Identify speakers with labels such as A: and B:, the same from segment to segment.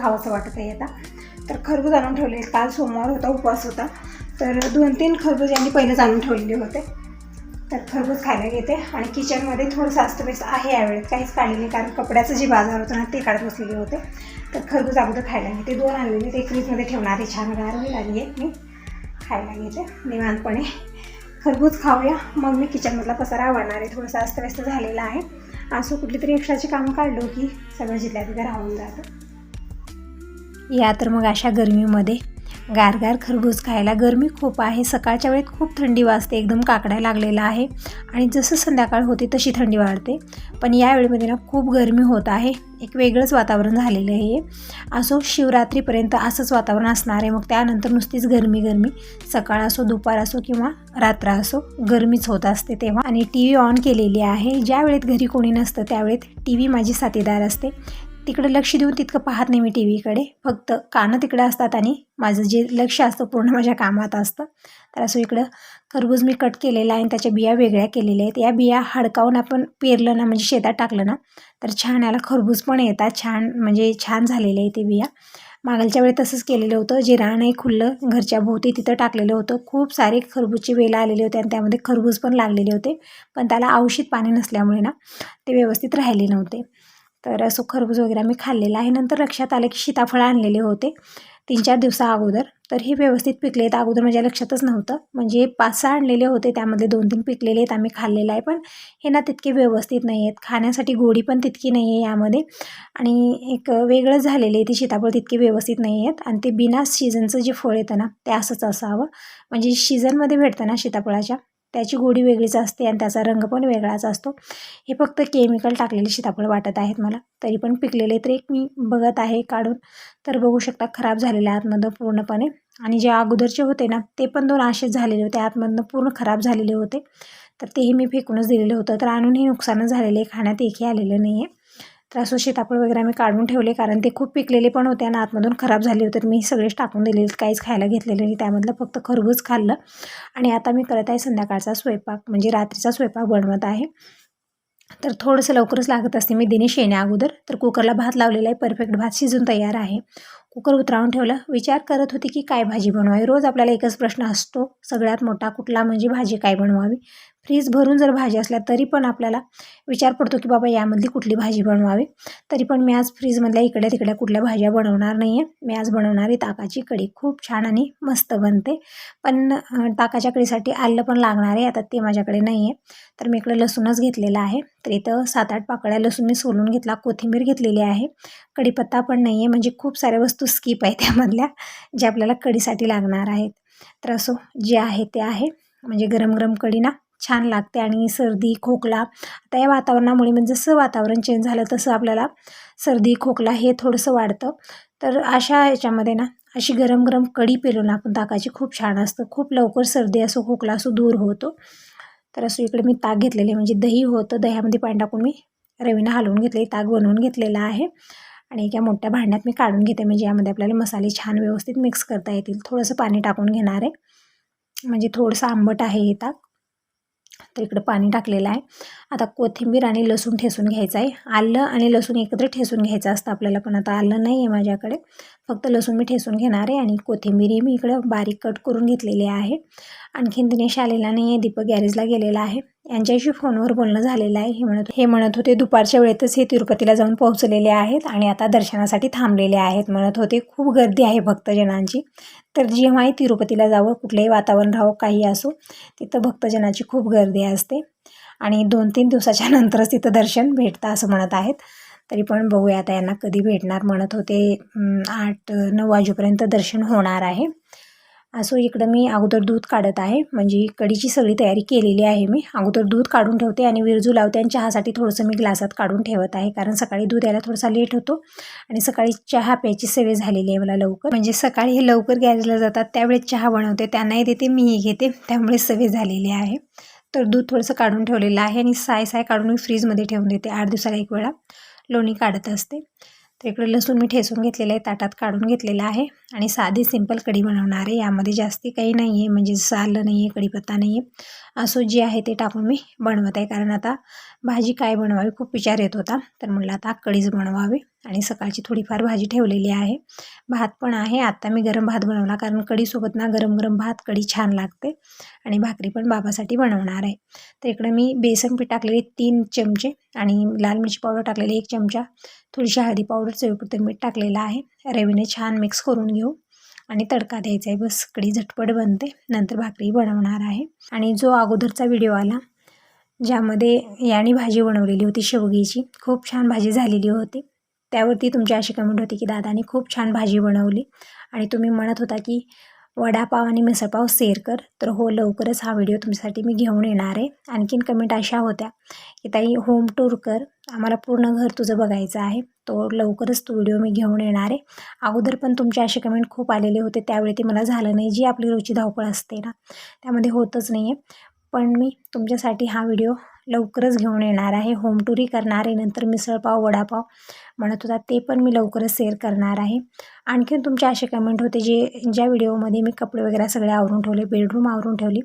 A: खाऊसं वाटत आहे आता. तर खरबूज आणून ठेवले. काल सोमवार होता उपवास होता. तर दोन तीन खरबूज यांनी पहिलेच आणून ठेवलेले होते. तर खरबूज खायला घेते. आणि किचनमध्ये थोडंसं अस्तव्यस्त आहे यावेळेस. काहीच काढलेले नाही कारण कपड्याचं जे बाजार होतं ना ते काढत बसलेले होते. तर खरबूज अगोदर खायला घेते. दोन आणलेले. ते फ्रीजमध्ये ठेवणारे. छान गार होईल. आणि एक मी खायला घेते. निवांतपणे. खरबूज खाऊया. मग मी किचनमधला पसारा आवडणार आहे. थोडंसं अस्तव्यस्त झालेला आहे. असं कुठली तरी एक्स्ट्राची कामं काढलो की सगळं जिल्ह्यात तिथं राहून जातं. या तर मग अशा गरमीमध्ये. गारगार खरबूज खायला गरमी खूप आहे. सकाळच्या वेळेत खूप थंडी वाजते. एकदम काकड्या लागलेला आहे. आणि जसं संध्याकाळ होते तशी थंडी वाढते. पण या वेळेमध्ये ना खूप गरमी होत आहे. एक वेगळंच वातावरण झालेलं आहे. असो शिवरात्रीपर्यंत असंच वातावरण असणार आहे. मग त्यानंतर नुसतीच गरमी गरमी. सकाळ असो दुपार असो किंवा रात्र असो गरमीच होत असते तेव्हा. आणि टी व्ही ऑन केलेली आहे. ज्या वेळेत घरी कोणी नसतं त्यावेळेत टी व्ही माझी साथीदार असते. तिकडे लक्ष देऊन तितकं पाहत नाही मी टी व्हीकडे फक्त कानं तिकडे असतात आणि माझं जे लक्ष असतं पूर्ण माझ्या कामात असतं. तर असं इकडं खरबूज मी कट केलेला आहे आणि त्याच्या बिया वेगळ्या केलेल्या आहेत. या बिया हडकावून आपण पेरलं ना म्हणजे शेतात टाकलं ना तर छान याला खरबूज पण येतात. छान म्हणजे छान झालेले आहे ते बिया. मागलच्या वेळी तसंच केलेलं होतं. जे रान आहे खुल्लं घरच्या भोवती तिथं टाकलेलं होतं. खूप सारे खरबूजचे वेलं आलेले होते आणि त्यामध्ये खरबूज पण लागलेले होते. पण त्याला औषध पाणी नसल्यामुळे ना ते व्यवस्थित राहिले नव्हते. तर असं खरबूज वगैरे मी खाल्लेलं आहे. नंतर लक्षात आलं की सीताफळ आणलेले होते तीन चार दिवसा अगोदर. तर हे व्यवस्थित पिकले आहेत. अगोदर माझ्या लक्षातच नव्हतं. म्हणजे पाच सहा आणलेले होते. त्यामधले दोन तीन पिकलेले आहेत. आम्ही खाल्लेलं आहे. पण हे ना तितके व्यवस्थित नाही आहेत. खाण्यासाठी गोडी पण तितकी नाही आहे यामध्ये. आणि एक वेगळं झालेले आहे. ते सीताफळ तितके व्यवस्थित नाही आहेत. आणि ते बिना सीझनचं जे फळ येतं ना ते असंच असावं. म्हणजे सीझनमध्ये भेटतं ना सीताफळाच्या. त्याची गोडी वेगळीच असते आणि त्याचा रंग पण वेगळाच असतो. हे फक्त केमिकल टाकलेले सीताफळ वाटत आहेत मला. तरी पण पिकलेले तर एक मी बघत आहे काढून. तर बघू शकता खराब झालेले आतमधनं पूर्णपणे. आणि जे अगोदरचे होते ना ते पण दोन असेच झालेले होते. आतमधनं पूर्ण खराब झालेले होते. तर तेही मी फेकूनच दिलेलं होतं. तर आणूनही नुकसानच झालेलं आहे. खाण्यात एकही आलेलं नाही आहे तर असं सीताफळ वगैरे आम्ही काढून ठेवले कारण ते खूप पिकलेले पण होते आणि आतमधून खराब झाले होते. तर मी सगळेच टाकून दिले काहीच खायला घेतलेले नाही. त्यामधलं फक्त खरबूज खाल्लं. आणि आता मी करत आहे संध्याकाळचा स्वयंपाक म्हणजे रात्रीचा स्वयंपाक बनवत आहे. तर थोडंसं लवकरच लागत असते. मी दिने शेण्या अगोदर तर कुकरला भात लावलेला आहे. परफेक्ट भात शिजून तयार आहे. कुकर उतरावून ठेवलं. विचार करत होती की काय भाजी बनवावी? रोज आपल्याला एकच प्रश्न असतो. सगळ्यात मोठा कुठला म्हणजे भाजी काय बनवावी? फ्रीज भरून जर भाजी असल्या तरी पण आपल्याला विचार पडतो की बाबा यामधली कुठली भाजी बनवावी. तरी पण मी आज फ्रीजमधल्या इकड्या तिकड्या कुठल्या भाज्या बनवणार नाही आहे मी आज बनवणार आहे ताकाची कढी खूप छान आणि मस्त बनते. पण ताकाच्या कढीसाठी आलं पण लागणार आहे. आता ते माझ्याकडे नाही आहे तर मी इकडे लसूणच घेतलेला आहे. तर इथं सात आठ पाकळ्या लसूण मी सोलून घेतला. कोथिंबीर घेतलेली आहे. कढीपत्ता पण नाही आहे म्हणजे खूप साऱ्या वस्तू स्किप आहे त्यामधल्या ज्या आपल्याला कढीसाठी लागणार आहेत. तर असो जे आहे ते आहे. म्हणजे गरम गरम कढी ना. छान लागते आणि सर्दी खोकला. आता या वातावरणामुळे म्हणजे जसं वातावरण चेंज झालं तसं आपल्याला सर्दी खोकला हे थोडंसं वाढतं. तर अशा ह्याच्यामध्ये ना अशी गरम गरम कढी पेलो ना आपण ताकाची खूप छान असतं. खूप लवकर सर्दी असो खोकला असो दूर होतो. तर असं इकडे मी ताक घेतलेले म्हणजे दही होतं दह्यामध्ये पाणी टाकून मी रवीनं हलवून घेतले ताक बनवून घेतलेला आहे. आणि एका मोठ्या भांड्यात मी काढून घेते. म्हणजे यामध्ये आपल्याला मसाले छान व्यवस्थित मिक्स करता येतील. थोडंसं पाणी टाकून घेणार आहे. म्हणजे थोडंसं आंबट आहे हे ताक. तर इकडं पाणी टाकलेलं आहे. आता कोथिंबीर आणि लसूण ठेसून घ्यायचं आहे. आलं आणि लसूण एकत्र ठेसून घ्यायचं असतं आपल्याला पण आता आलं नाही आहे माझ्याकडे. फक्त लसूण मी ठेसून घेणार आहे आणि कोथिंबीरही मी इकडं बारीक कट करून घेतलेली आहे. आणखीन दिनेश आलेला नाही आहे दीपक गॅरेजला गेलेला आहे. यांच्याशी फोनवर बोलणं झालेलं आहे. हे म्हणत हे म्हणत होते दुपारच्या वेळेतच हे तिरुपतीला जाऊन पोहोचलेले आहेत आणि आता दर्शनासाठी थांबलेले आहेत. म्हणत होते खूप गर्दी आहे भक्तजनांची. तर जेव्हाही तिरुपतीला जावं कुठलंही वातावरण राहावं काही असो तिथं भक्तजनाची खूप गर्दी असते. आणि दोन तीन दिवसाच्या नंतरच तिथं दर्शन भेटतं असं म्हणत आहेत. तरी पण बघूया आता यांना कधी भेटणार म्हणत होते. आठ नऊ वाजेपर्यंत दर्शन होणार आहे. असो इकडं मी अगोदर दूध काढत आहे. म्हणजे कढीची सगळी तयारी केलेली आहे मी. अगोदर दूध काढून ठेवते आणि विरजू लावते आणि चहासाठी थोडंसं मी ग्लासात काढून ठेवत आहे. कारण सकाळी दूध यायला थोडासा लेट होतो आणि सकाळी चहा प्यायची सवय झालेली आहे मला लवकर. म्हणजे सकाळी हे लवकर गॅरेजला जातात त्यावेळेस चहा बनवते त्यांनाही देते मीही घेते. त्यामुळे सवय झालेली आहे. तर दूध थोडंसं काढून ठेवलेलं आहे आणि साय साय काढून मी फ्रीजमध्ये ठेवून देते. आठ दिवसाला एक वेळा लोणी काढत असते. तर इकडे लसूण मी ठेसून घेतलेलं आहे ताटात काढून घेतलेलं आहे आणि साधी सिंपल कढी बनवणार आहे. यामध्ये जास्ती काही नाही आहे म्हणजे सालं नाही आहे कढीपत्ता नाही आहे असं जे आहे ते टाकून मी बनवत. आहे कारण आता भाजी काय बनवावी खूप विचार येत होता. तर म्हटलं आता कढीच बनवावी. आणि सकाळची थोडीफार भाजी ठेवलेली आहे. भात पण आहे. आत्ता मी गरम भात बनवला. कारण कढीसोबत ना गरम गरम भात कढी छान लागते. आणि भाकरी पण बाबासाठी बनवणार आहे. तर इकडे मी बेसन पीठ टाकलेले तीन चमचे आणि लाल मिरची पावडर टाकलेली एक चमचा. थोडीशी हळदी पावडर चवीपुरतं मीठ टाकलेलं आहे. रवीने छान मिक्स करून घेऊ. आणि तडका द्यायचा आहे. बस कडी झटपट बनते. नंतर भाकरी बनवणार आहे. आणि जो अगोदरचा व्हिडिओ आला ज्यामध्ये याने भाजी बनवलेली होती शेवगीची खूप छान भाजी झालेली होती. त्यावरती तुमची अशी कमेंट होती की दादाने खूप छान भाजी बनवली. आणि तुम्ही म्हणत होता की वडापाव आणि मिसळपाव शेअर कर. तर हो लवकरच हा व्हिडिओ तुमच्यासाठी मी घेऊन येणार आहे. आणखीन कमेंट अशा होत्या की ताई होम टूर कर. आम्हाला पूर्ण घर तुझं बघायचं आहे. तो लवकरच तो व्हिडिओ मी घेऊन येणार आहे. अगोदर पण तुमचे असे कमेंट खूप आलेले होते. त्यावेळी ते मला झालं नाही. जी आपली रोजची धावपळ असते ना त्यामध्ये होतच नाही आहे पण मी तुमच्यासाठी हा व्हिडिओ लवकरच घेऊन येणार आहे. होम टूरही करणार आहे. नंतर मिसळपाव वडापाव म्हणत होता ते पण मी लवकरच शेअर करणार आहे. आणखीन तुमचे असे कमेंट होते जे ज्या व्हिडिओमध्ये मी कपडे वगैरे सगळे आवरून ठेवले बेडरूम आवरून ठेवली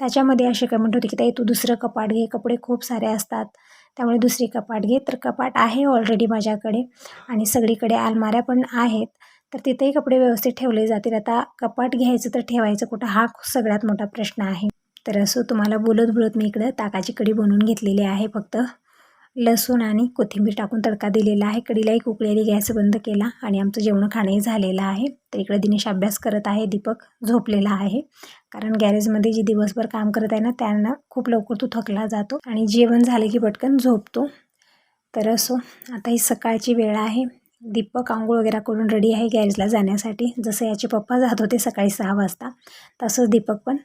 A: त्याच्यामध्ये असे कमेंट होते की ताई तू दुसरं कपाट घे. कपडे खूप सारे असतात. त्यामुळे दुसरी कपाट घे. तर कपाट आहे ऑलरेडी माझ्याकडे आणि सगळीकडे अलमाऱ्या पण आहेत. तर तिथेही कपडे व्यवस्थित ठेवले जातील. आता कपाट घ्यायचं तर ठेवायचं कुठं? हा सगळ्यात मोठा प्रश्न आहे. तर असं तुम्हाला बोलत बोलत मी इकडं ताकाची कढी बनवून घेतलेली आहे फक्त. लसूण आणि कोथिंबीर टाकून तडका दिलेला आहे. कडीलाही एक उकळलेली गॅस बंद केला आणि आमचं जेवण खाणंही झालेलं आहे. तर इकडे दिनेश अभ्यास करत आहे दीपक झोपलेला आहे. कारण गॅरेजमध्ये जी दिवसभर काम करत आहे ना त्यांना खूप लवकर तो थकला जातो आणि जेवण झालं की पटकन झोपतो. तर असो आता ही सकाळची वेळ आहे. दीपक आंघोळ वगैरे करून रेडी आहे गॅरेजला जाण्यासाठी. जसं याचे पप्पा जात होते सकाळी सहा वाजता तसंच दीपक पण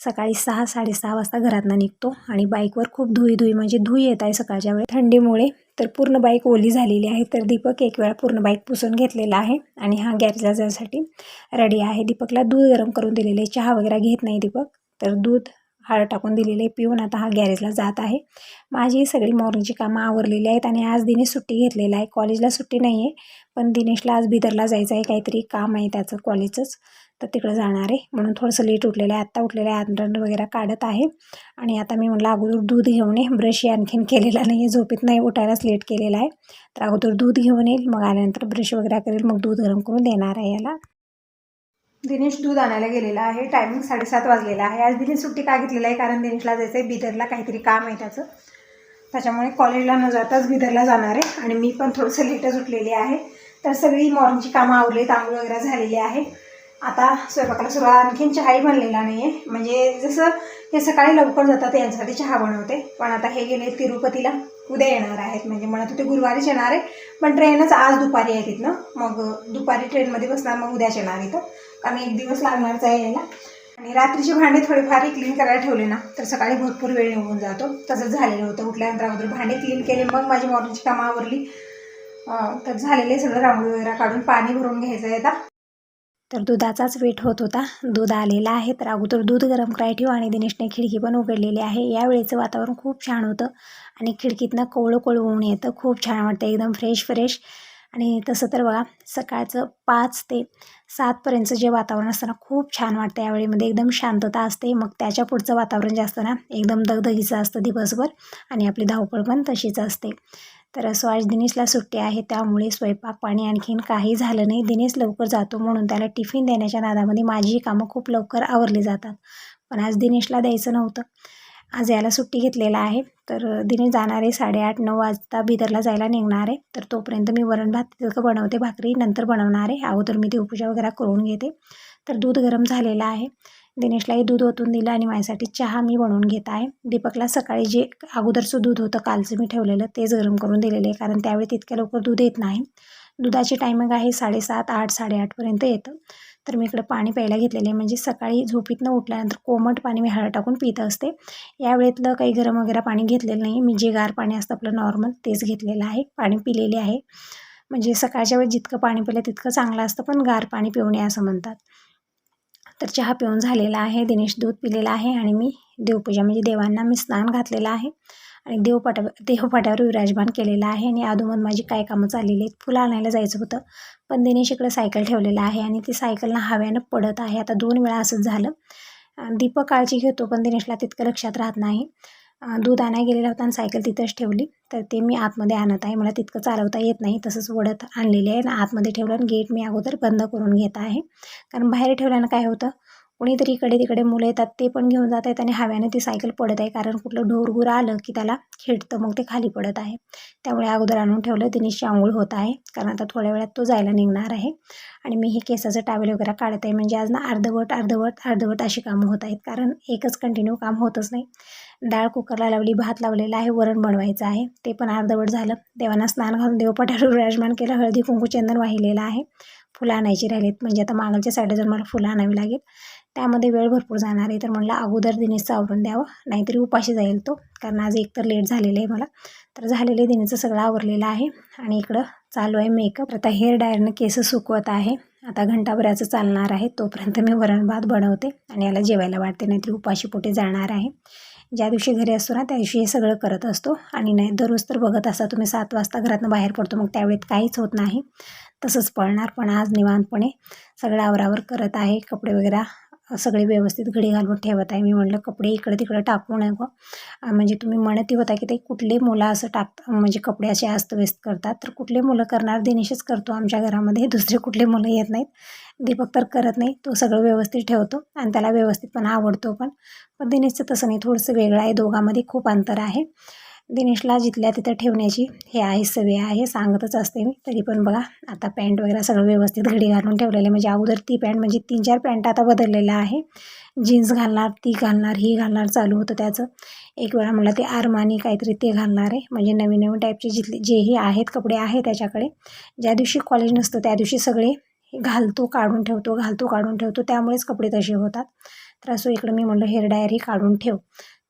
A: सकाळी सहा साडेसहा वाजता घरातनं निघतो आणि बाईकवर खूप धुई धुई म्हणजे धुई येत आहे सकाळच्या वेळी थंडीमुळे तर पूर्ण बाईक ओली झालेली आहे तर दीपक एक वेळा पूर्ण बाईक पुसून घेतलेला आहे आणि हा गॅरेजला जाण्यासाठी रेडी आहे. दीपकला दूध गरम करून दिलेले चहा वगैरे घेत नाही दीपक तर दूध हळद टाकून दिलेले पिऊन आता हा गॅरेजला जात आहे. माझी सगळी मॉर्निंगची कामं आवरलेली आहेत आणि आज दिनेश सुट्टी घेतलेला आहे. कॉलेजला सुट्टी नाही आहे पण दिनेशला आज बिदरला जायचं आहे. काहीतरी काम आहे त्याचं कॉलेजचंच. तर तिकडं जाणार आहे. म्हणून थोडंसं लेट उठलेलं आहे. आत्ता उठलेलं आहे. आंदण वगैरे काढत आहे. आणि आता मी म्हटलं अगोदर दूध घेऊन ये. ब्रश आणखीन केलेला नाही आहे झोपेत नाही. उठायलाच लेट केलेला आहे. तर अगोदर दूध घेऊन येईल. मग आल्यानंतर ब्रश वगैरे करेल. मग दूध गरम करून देणार आहे याला. दिनेश दूध आणायला गेलेला आहे. टायमिंग साडेसात वाजलेला आहे. आज दिनेश सुट्टी का घेतलेला आहे? कारण दिनेशला जायचं आहे. बिदरला काहीतरी काम आहे त्याचं. त्याच्यामुळे कॉलेजला न जाताच बिदरला जाणार आहे. आणि मी पण थोडंसं लेटच उठलेली आहे. तर सगळी मॉर्निंगची कामं आवरली तांदूळ वगैरे झालेली आहे. आता स्वयंपाकाला सुरुवात आणखीन चहाही बनलेला नाही आहे म्हणजे जसं हे सकाळी लवकर जातात यांच्यासाठी चहा बनवते. पण आता हे गेले तिरुपतीला. उद्या येणार आहेत. म्हणजे म्हणत होते गुरुवारीच येणार आहे. पण ट्रेनच आज दुपारी आहे तिथनं. मग दुपारी ट्रेनमध्ये बसणार मग उद्याच येणार इथं. कारण एक दिवस लागणारच आहे यायला. आणि रात्रीचे भांडे थोडेफार क्लीन करायला ठेवले ना तर सकाळी भरपूर वेळ निघून जातो. तसंच झालेलं होतं. उठल्यानंतर अगोदर भांडे क्लीन केले. मग माझी मॉर्निंगची कामं आवरली. तर झालेले सगळं. रांगोळी वगैरे काढून पाणी भरून घ्यायचं आहे आता. तर दुधाचाच वेट होत होता. दूध आलेला आहे तर अगोदर दूध गरम करायला ठेवू आणि दिनेशने खिडकी पण उघडलेली आहे. यावेळेचं वातावरण खूप छान होतं आणि खिडकीतनं कोवळं कोवळं ऊन येतं. खूप छान वाटतं. एकदम फ्रेश फ्रेश आणि तसं तर बघा सकाळचं पाच ते सातपर्यंतचं जे वातावरण असतं ना खूप छान वाटतं. यावेळीमध्ये एकदम शांतता असते. मग त्याच्या पुढचं वातावरण जे असतं ना एकदम दगदगीचं असतं दिवसभर आणि आपली धावपळ पण तशीच असते. तर असं आज दिनेशला सुट्टी आहे त्यामुळे स्वयंपाक पाणी आणखीन काही झालं नाही. दिनेश लवकर जातो म्हणून त्याला टिफिन देण्याच्या नादामध्ये माझी कामं खूप लवकर आवरली जातात. पण आज दिनेशला द्यायचं नव्हतं. आज याला सुट्टी घेतलेला आहे. तर दिनेश जाणार आहे साडेआठ नऊ वाजता बिदरला जायला निघणार आहे. तर तोपर्यंत मी वरण भात तितकं बनवते भाकरी नंतर बनवणार आहे. अगोदर मी देवपूजा वगैरे करून घेते. तर दूध गरम झालेलं आहे. दिनेशलाही दूध ओतून दिलं आणि माझ्यासाठी चहा मी बनवून घेत आहे. दीपकला सकाळी जे अगोदरचं दूध होतं कालचं मी ठेवलेलं तेच गरम करून दिलेलं आहे. कारण त्यावेळी तितक्या लवकर दूध येत नाही. दुधाची टायमिंग आहे साडेसात आठ साडेआठपर्यंत येतं. तर मी इकडं पाणी प्यायला घेतलेलं आहे. म्हणजे सकाळी झोपीतनं उठल्यानंतर कोमट पाणी मी हळद टाकून पित असते. यावेळेतलं काही गरम वगैरे पाणी घेतलेलं नाही. मी जे गार पाणी असतं आपलं नॉर्मल तेच घेतलेलं आहे. पाणी पिलेले आहे. म्हणजे सकाळच्या वेळेस जितकं पाणी पिलं तितकं चांगलं असतं पण गार पाणी पिऊ नये असं म्हणतात. तर चहा पिऊन झालेला आहे दिनेश दूध पिलेला आहे आणि मी देवपूजा म्हणजे देवांना मी स्नान घातलेलं आहे. आणि देवपाटा देवपाट्यावर विराजमान केलेलं आहे आणि अधोमध माझी काय कामं चाललेली आहेत. फुलं आणायला जायचं होतं पण दिनेश इकडं सायकल ठेवलेलं आहे आणि ती सायकलनं हव्यानं पडत आहे. आता दोन वेळा असंच झालं. दीपक काळजी घेतो पण दिनेशला तितकं लक्षात राहत नाही. दूध आणाय गेलेला होता आणि सायकल तिथंच ठेवली. तर ते मी आतमध्ये आणत आहे. मला तितकं चालवता येत नाही. तसंच वडत आणलेले आहे. आणि आतमध्ये ठेवलं आणि गेट मी अगोदर बंद करून घेत आहे. कारण बाहेर ठेवल्यानं काय होतं? कुणीतरी इकडे तिकडे मुलं येतात ते पण घेऊन जात आहेत आणि हव्याने ती सायकल पडत आहे. कारण कुठलं ढोरगुर आलं की त्याला खेळतं मग ते खाली पडत आहे. त्यामुळे अगोदर आणून ठेवलं दिनेशची आंघोळ होत आहे. कारण आता थोड्या वेळात तो जायला निघणार आहे. आणि मी हे केसाचं टावेल वगैरे काढत आहे म्हणजे आज ना अर्धवट अर्धवट अर्धवट अशी कामं होत आहेत. कारण एकच कंटिन्यू काम होतच नाही. डाळ कुकरला लावली भात लावलेला आहे वरण बनवायचं आहे. ते पण अर्धवट झालं. देवांना स्नान घालून देवपटावर विराजमान केलं. हळदी कुंकू चंदन वाहिलेलं आहे. फुलं आणायची राहिलीत. म्हणजे आता मागलच्या साईडला जर मला फुलं आणावी लागेल त्यामध्ये वेळ भरपूर जाणार आहे. तर म्हणलं अगोदर दिनेशचं आवरून द्यावं नाहीतरी उपाशी जाईल तो कारण आज एकतर लेट झालेलं आहे मला. तर झालेलं दिनेचं सगळं आवरलेलं आहे. आणि इकडं चालू आहे मेकअप आता हेअर डायरनं केस सुकवत आहे. आता घंटाभराचं चालणार आहे. तोपर्यंत मी वरण भात बनवते आणि याला जेवायला वाटते नाहीतरी उपाशी पोटे जाणार आहे. ज्या दिवशी घरी असतो ना त्या दिवशी हे सगळं करत असतो. आणि नाही दररोज तर बघत असता तुम्ही सात वाजता घरातनं बाहेर पडतो मग त्यावेळेत काहीच होत नाही. तसंच पळणार पण आज निवांतपणे. सगळं आवरावर करत आहे. कपडे वगैरे सगळे व्यवस्थित घडी घालून ठेवत आहे. मी म्हणलं कपडे इकडे तिकडे टाकू नको. म्हणजे तुम्ही म्हणतही होता की ते कुठले मुलं असं टाक म्हणजे कपडे असे अस्तव्यस्त करतात. तर कुठले मुलं करणार? दिनेशच करतो. आमच्या घरामध्ये दुसरे कुठले मुलं येत नाहीत. दीपक तर करत नाही. तो सगळं व्यवस्थित ठेवतो आणि त्याला व्यवस्थितपणा आवडतो पण. पण दिनेशचं तसं नाही. थोडंसं वेगळं आहे. दोघांमध्ये खूप अंतर आहे. दिनेशला जिथल्या तिथं ठेवण्याची हे आहे सवय आहे सांगतच असते मी. तरी पण बघा आता पॅन्ट वगैरे सगळं व्यवस्थित घडी घालून ठेवलेले आहे. म्हणजे अगोदर ती पॅन्ट म्हणजे तीन चार पॅन्ट आता बदललेलं आहे. जीन्स घालणार ती घालणार ही घालणार चालू होतं त्याचं. एक वेळा मला ते आरमानी काहीतरी ते घालणार आहे. म्हणजे नवीन नवीन टाईपचे जिथले जेही आहेत कपडे आहे त्याच्याकडे. ज्या दिवशी कॉलेज नसतं त्या दिवशी सगळे घालतो काढून ठेवतो घालतो काढून ठेवतो. त्यामुळेच कपडे तसे होतात. तर असं इकडं मी म्हणलं हेअर डायरी काढून ठेव.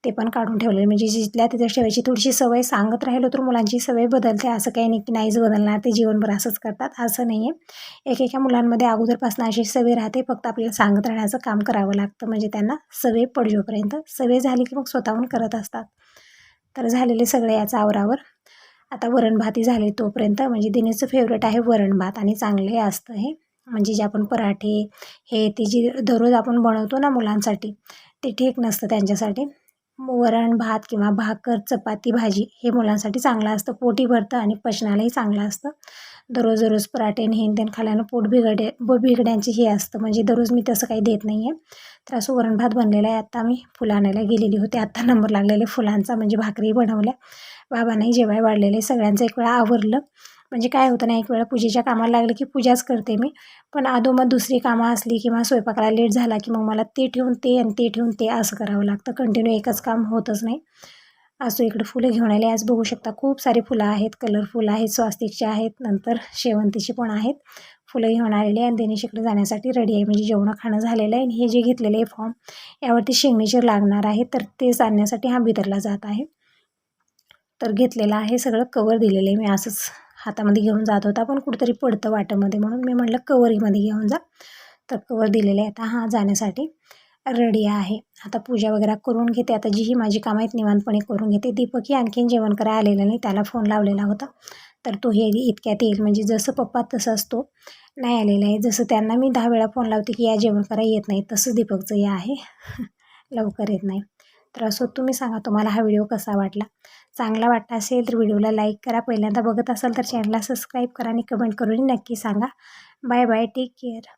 A: ते पण काढून ठेवलेलं. म्हणजे जिथल्या तिथे ठेवायची थोडीशी सवय सांगत राहिलो तर मुलांची सवय बदलते. असं काही नाही की नाहीच बदलणार ते जीवनभर असंच करतात. असं नाही आहे एकेका मुलांमध्ये अगोदरपासून अशी सवय राहते. फक्त आपल्याला सांगत राहण्याचं काम करावं लागतं. म्हणजे त्यांना सवय पडजोपर्यंत सवय झाली की मग स्वतःहून करत असतात. तर झालेले सगळे याचा आवरावर. आता वरणभातही झाले तोपर्यंत. म्हणजे दिनेचं फेवरेट आहे वरण भात आणि चांगले असतं हे. म्हणजे जे आपण पराठे हे ते जे दररोज आपण बनवतो ना मुलांसाठी ते ठीक नसतं त्यांच्यासाठी. वरण भात किंवा भाकर चपाती भाजी हे मुलांसाठी चांगलं असतं. पोटी भरतं आणि पचनालाही चांगलं असतं. दररोज दररोज पराठे आणि हेन तेन खाल्यानं पोट बिघडे ब बिघड्यांची हे असतं. म्हणजे दररोज मी तसं काही देत नाही आहे तर असं वरण भात बनलेला आहे. आत्ता मी फुलं आणायला गेलेली होते. आत्ता नंबर लागलेले फुलांचा. म्हणजे भाकरी बनवल्या. बाबांनाही जेवाय वाढलेले सगळ्यांचं एक वेळा आवरलं. म्हणजे काय होतं ना एक वेळा पूजेच्या कामाला लागलं की पूजाच करते मी. पण अधोमध दुसरी कामं असली किंवा स्वयंपाकाला लेट झाला की मग मला ते ठेवून ते आणि ते ठेवून ते असं करावं लागतं. कंटिन्यू एकच काम होतच नाही. असं इकडे फुलं घेऊन आले. आज बघू शकता खूप सारी फुलं आहेत. कलरफुल आहेत स्वास्तिकचे आहेत. नंतर शेवंतीची पण आहेत. फुलं घेऊन आलेली आणि देणे इकडे जाण्यासाठी रेडी आहे. म्हणजे जेवणं खाणं झालेलं आहे आणि हे जे घेतलेलं आहे फॉर्म यावरती सिग्नेचर लागणार आहे. तर ते जाणण्यासाठी हा बिदरला जात आहे. तर घेतलेलं आहे. सगळं कवर दिलेलं आहे मी असंच. हातामध्ये घेऊन जात होता. पण कुठंतरी पडतं वाटेमध्ये म्हणून मी म्हटलं कवरीमध्ये घेऊन जा. तर कवर दिलेले आहे आता हा जाण्यासाठी रेडी आहे. आता पूजा वगैरे करून घेते. आता जी ही माझी कामं आहेत निवांतपणे करून घेते. दीपकही आणखीन जेवण करायला आलेलं नाही. त्याला फोन लावलेला होता. तर तो हे इतक्यात येईल. म्हणजे जसं पप्पा तसाच तो नाही आलेला आहे. जसं त्यांना मी दहा वेळा फोन लावते की या जेवण करा. येत नाही. तसं दीपकचं हे आहे. लवकर येत नाही. तर असो तुम्ही सांगा तुम्हाला हा व्हिडिओ कसा वाटला. चांगला वाटला असेल तर व्हिडिओला लाईक करा. पहिल्यांदा बघत असाल तर चॅनलला सबस्क्राईब करा आणि कमेंट करून नक्की सांगा. Bye bye take care